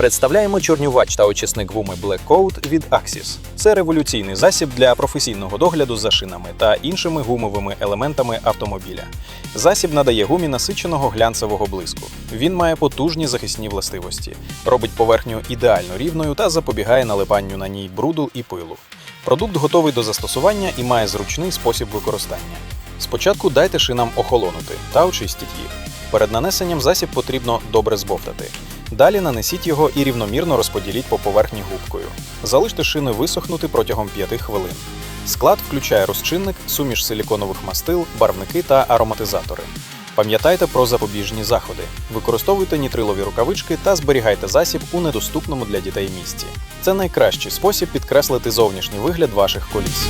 Представляємо чорнювач та очисник гуми Black Coat від Axis. Це революційний засіб для професійного догляду за шинами та іншими гумовими елементами автомобіля. Засіб надає гумі насиченого глянцевого блиску. Він має потужні захисні властивості, робить поверхню ідеально рівною та запобігає налипанню на ній бруду і пилу. Продукт готовий до застосування і має зручний спосіб використання. Спочатку дайте шинам охолонути та очистіть їх. Перед нанесенням засіб потрібно добре збовтати. Далі нанесіть його і рівномірно розподіліть по поверхні губкою. Залиште шини висохнути протягом 5 хвилин. Склад включає розчинник, суміш силіконових мастил, барвники та ароматизатори. Пам'ятайте про запобіжні заходи. Використовуйте нітрилові рукавички та зберігайте засіб у недоступному для дітей місці. Це найкращий спосіб підкреслити зовнішній вигляд ваших коліс.